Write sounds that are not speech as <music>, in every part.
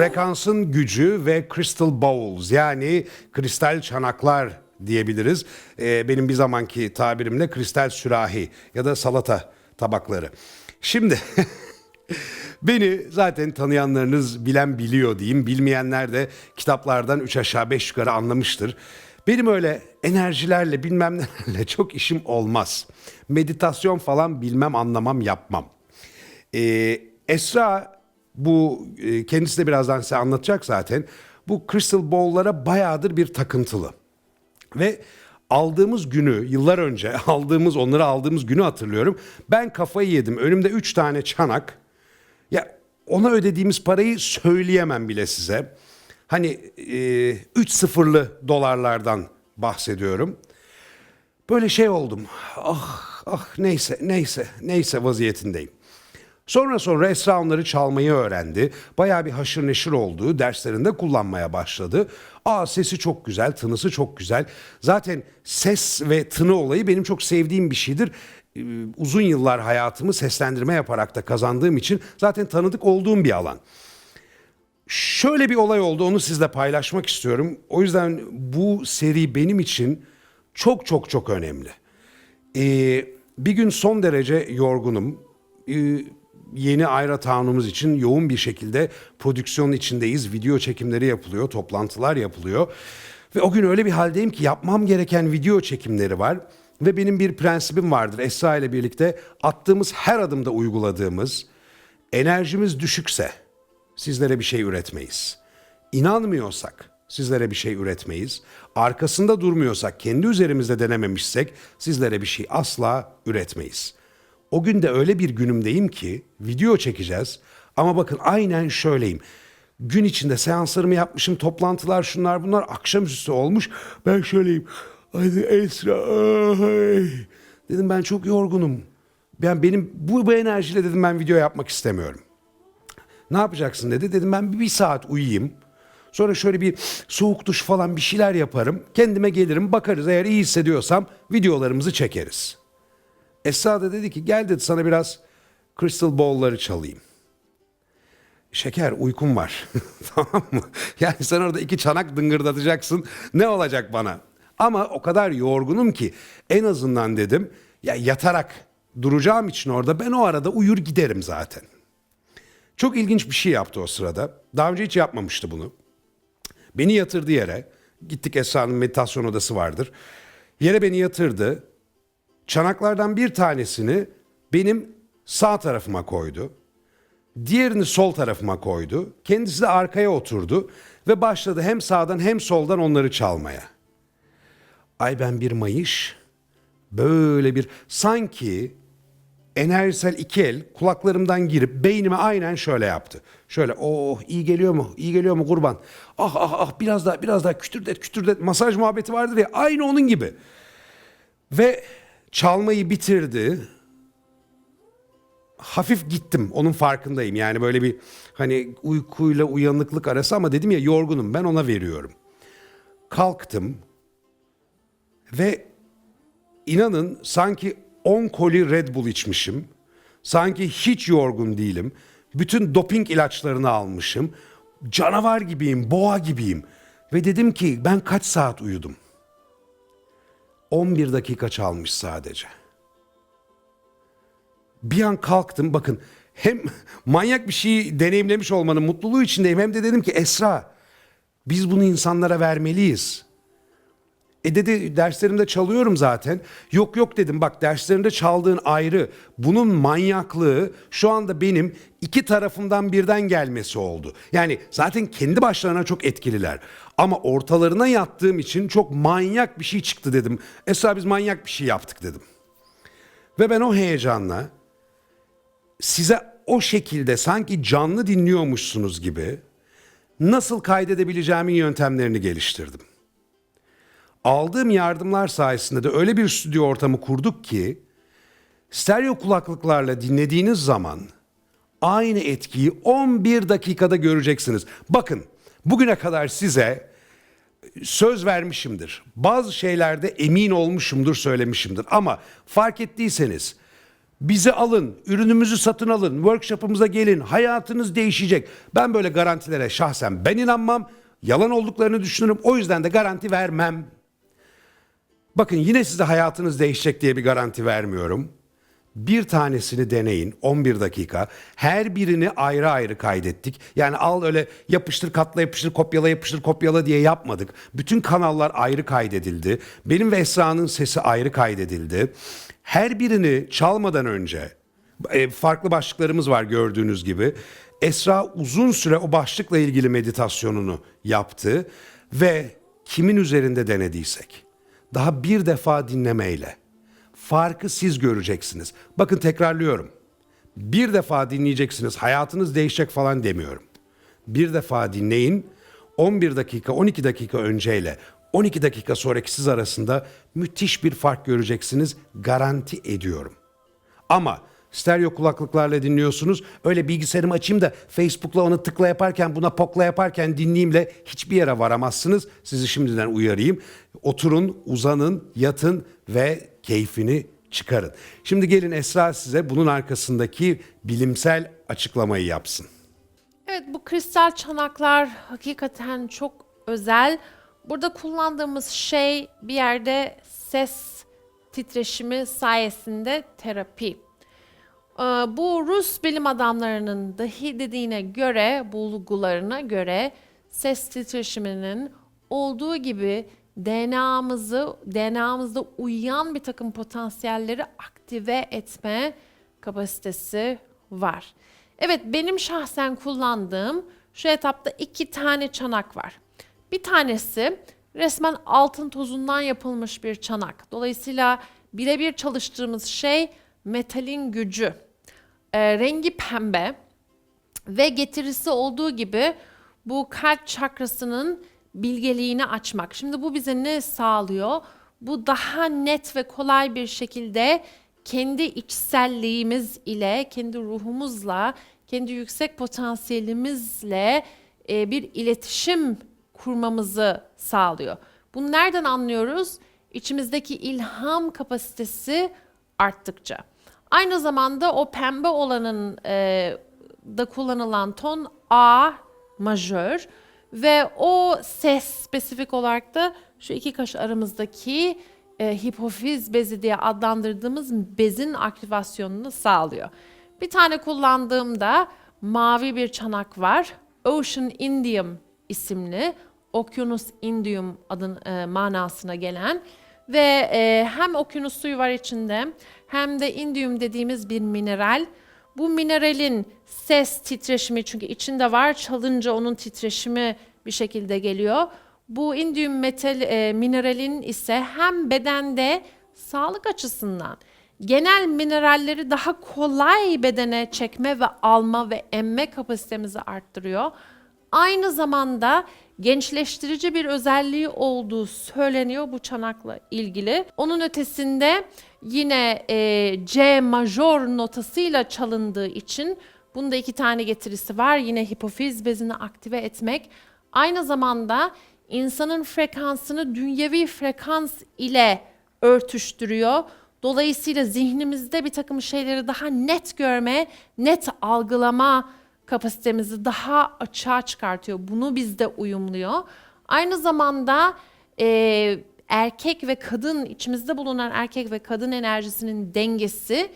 Frekansın gücü ve crystal bowls yani kristal çanaklar diyebiliriz. Ee, benim bir zamanki tabirimle kristal sürahi ya da salata tabakları. Şimdi <laughs> Beni zaten tanıyanlarınız bilen biliyor diyeyim. Bilmeyenler de kitaplardan üç aşağı beş yukarı anlamıştır. Benim öyle enerjilerle bilmem nelerle <laughs> çok işim olmaz. Meditasyon falan bilmem anlamam yapmam. Ee, Esra bu e, kendisi de birazdan size anlatacak zaten. Bu crystal bowl'lara bayağıdır bir takıntılı. Ve aldığımız günü yıllar önce <laughs> aldığımız onları aldığımız günü hatırlıyorum. Ben kafayı yedim. Önümde üç tane çanak. Ya ona ödediğimiz parayı söyleyemem bile size. Hani e, sıfırlı dolarlardan bahsediyorum. Böyle şey oldum. Ah ah neyse neyse neyse vaziyetindeyim. Sonra sonra Esra onları çalmayı öğrendi. Bayağı bir haşır neşir oldu. Derslerinde kullanmaya başladı. Aa sesi çok güzel, tınısı çok güzel. Zaten ses ve tını olayı benim çok sevdiğim bir şeydir. Ee, Uzun yıllar hayatımı seslendirme yaparak da kazandığım için zaten tanıdık olduğum bir alan. Şöyle bir olay oldu onu sizle paylaşmak istiyorum. O yüzden bu seri benim için çok çok çok önemli. Ee, bir gün son derece yorgunum. Ee, yeni Ayra Town'umuz için yoğun bir şekilde prodüksiyon içindeyiz. Video çekimleri yapılıyor, toplantılar yapılıyor. Ve o gün öyle bir haldeyim ki yapmam gereken video çekimleri var. Ve benim bir prensibim vardır Esra ile birlikte attığımız her adımda uyguladığımız enerjimiz düşükse sizlere bir şey üretmeyiz. İnanmıyorsak sizlere bir şey üretmeyiz. Arkasında durmuyorsak, kendi üzerimizde denememişsek sizlere bir şey asla üretmeyiz. O gün de öyle bir günümdeyim ki video çekeceğiz ama bakın aynen şöyleyim. Gün içinde seanslarımı yapmışım, toplantılar şunlar bunlar akşamüstü olmuş. Ben şöyleyim. Hadi Esra. ay. Dedim ben çok yorgunum. Ben benim bu, bu enerjiyle dedim ben video yapmak istemiyorum. Ne yapacaksın dedi. Dedim ben bir, saat uyuyayım. Sonra şöyle bir soğuk duş falan bir şeyler yaparım. Kendime gelirim bakarız eğer iyi hissediyorsam videolarımızı çekeriz. Esra da dedi ki gel dedi sana biraz crystal ball'ları çalayım. Şeker uykum var. <laughs> tamam mı? Yani sen orada iki çanak dıngırdatacaksın. Ne olacak bana? Ama o kadar yorgunum ki en azından dedim ya yatarak duracağım için orada ben o arada uyur giderim zaten. Çok ilginç bir şey yaptı o sırada. Daha önce hiç yapmamıştı bunu. Beni yatırdı yere. Gittik Esra'nın meditasyon odası vardır. Yere beni yatırdı. Çanaklardan bir tanesini benim sağ tarafıma koydu. Diğerini sol tarafıma koydu. Kendisi de arkaya oturdu ve başladı hem sağdan hem soldan onları çalmaya. Ay ben bir mayış, böyle bir sanki enerjisel iki el kulaklarımdan girip beynime aynen şöyle yaptı. Şöyle oh iyi geliyor mu? İyi geliyor mu kurban? Ah ah ah biraz daha biraz daha kütürdet kütürdet masaj muhabbeti vardır ya aynı onun gibi. Ve çalmayı bitirdi. Hafif gittim onun farkındayım. Yani böyle bir hani uykuyla uyanıklık arası ama dedim ya yorgunum ben ona veriyorum. Kalktım ve inanın sanki 10 koli Red Bull içmişim. Sanki hiç yorgun değilim. Bütün doping ilaçlarını almışım. Canavar gibiyim, boğa gibiyim. Ve dedim ki ben kaç saat uyudum? 11 dakika çalmış sadece. Bir an kalktım bakın hem <laughs> manyak bir şeyi deneyimlemiş olmanın mutluluğu içindeyim hem de dedim ki Esra biz bunu insanlara vermeliyiz. E dedi derslerimde çalıyorum zaten. Yok yok dedim bak derslerinde çaldığın ayrı. Bunun manyaklığı şu anda benim iki tarafımdan birden gelmesi oldu. Yani zaten kendi başlarına çok etkililer. Ama ortalarına yattığım için çok manyak bir şey çıktı dedim. Esra biz manyak bir şey yaptık dedim. Ve ben o heyecanla size o şekilde sanki canlı dinliyormuşsunuz gibi nasıl kaydedebileceğimin yöntemlerini geliştirdim aldığım yardımlar sayesinde de öyle bir stüdyo ortamı kurduk ki stereo kulaklıklarla dinlediğiniz zaman aynı etkiyi 11 dakikada göreceksiniz. Bakın bugüne kadar size söz vermişimdir. Bazı şeylerde emin olmuşumdur, söylemişimdir ama fark ettiyseniz Bizi alın, ürünümüzü satın alın, workshop'ımıza gelin, hayatınız değişecek. Ben böyle garantilere şahsen ben inanmam. Yalan olduklarını düşünürüm. O yüzden de garanti vermem. Bakın yine size hayatınız değişecek diye bir garanti vermiyorum. Bir tanesini deneyin 11 dakika. Her birini ayrı ayrı kaydettik. Yani al öyle yapıştır katla yapıştır kopyala yapıştır kopyala diye yapmadık. Bütün kanallar ayrı kaydedildi. Benim ve Esra'nın sesi ayrı kaydedildi. Her birini çalmadan önce e, farklı başlıklarımız var gördüğünüz gibi. Esra uzun süre o başlıkla ilgili meditasyonunu yaptı ve kimin üzerinde denediysek daha bir defa dinlemeyle farkı siz göreceksiniz. Bakın tekrarlıyorum. Bir defa dinleyeceksiniz, hayatınız değişecek falan demiyorum. Bir defa dinleyin. 11 dakika, 12 dakika önceyle 12 dakika sonraki siz arasında müthiş bir fark göreceksiniz. Garanti ediyorum. Ama stereo kulaklıklarla dinliyorsunuz. Öyle bilgisayarımı açayım da Facebook'la onu tıkla yaparken buna pokla yaparken dinleyeyimle hiçbir yere varamazsınız. Sizi şimdiden uyarayım. Oturun, uzanın, yatın ve keyfini çıkarın. Şimdi gelin Esra size bunun arkasındaki bilimsel açıklamayı yapsın. Evet bu kristal çanaklar hakikaten çok özel. Burada kullandığımız şey bir yerde ses titreşimi sayesinde terapi. Ee, Bu Rus bilim adamlarının dahi dediğine göre, bulgularına göre ses titreşiminin olduğu gibi DNA'mızı, DNA'mızda uyuyan bir takım potansiyelleri aktive etme kapasitesi var. Evet benim şahsen kullandığım şu etapta iki tane çanak var. Bir tanesi resmen altın tozundan yapılmış bir çanak. Dolayısıyla birebir çalıştığımız şey metalin gücü. Ee, rengi pembe ve getirisi olduğu gibi bu kalp çakrasının bilgeliğini açmak. Şimdi bu bize ne sağlıyor? Bu daha net ve kolay bir şekilde kendi içselliğimiz ile, kendi ruhumuzla, kendi yüksek potansiyelimizle e, bir iletişim kurmamızı sağlıyor. Bunu nereden anlıyoruz? İçimizdeki ilham kapasitesi arttıkça. Aynı zamanda o pembe olanın e, da kullanılan ton A majör ve o ses spesifik olarak da şu iki kaş aramızdaki e, hipofiz bezi diye adlandırdığımız bezin aktivasyonunu sağlıyor. Bir tane kullandığımda mavi bir çanak var. Ocean Indium isimli, Okyanus Indium adın e, manasına gelen ve e, hem okyanus suyu var içinde hem de indium dediğimiz bir mineral. Bu mineralin ses titreşimi çünkü içinde var çalınca onun titreşimi bir şekilde geliyor. Bu indium metal e, mineralin ise hem bedende sağlık açısından genel mineralleri daha kolay bedene çekme ve alma ve emme kapasitemizi arttırıyor. Aynı zamanda gençleştirici bir özelliği olduğu söyleniyor bu çanakla ilgili. Onun ötesinde yine e, C major notasıyla çalındığı için bunda iki tane getirisi var. Yine hipofiz bezini aktive etmek. Aynı zamanda insanın frekansını dünyevi frekans ile örtüştürüyor. Dolayısıyla zihnimizde bir takım şeyleri daha net görme, net algılama kapasitemizi daha açığa çıkartıyor. Bunu bizde uyumluyor. Aynı zamanda e, erkek ve kadın, içimizde bulunan erkek ve kadın enerjisinin dengesi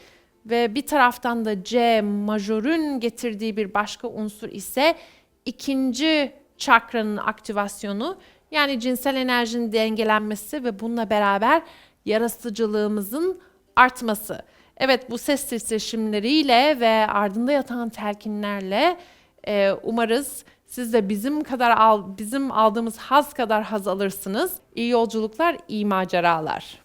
ve bir taraftan da C majörün getirdiği bir başka unsur ise ikinci çakranın aktivasyonu yani cinsel enerjinin dengelenmesi ve bununla beraber yaratıcılığımızın artması. Evet bu ses titreşimleriyle ve ardında yatan telkinlerle e, umarız siz de bizim kadar al, bizim aldığımız haz kadar haz alırsınız. İyi yolculuklar, iyi maceralar.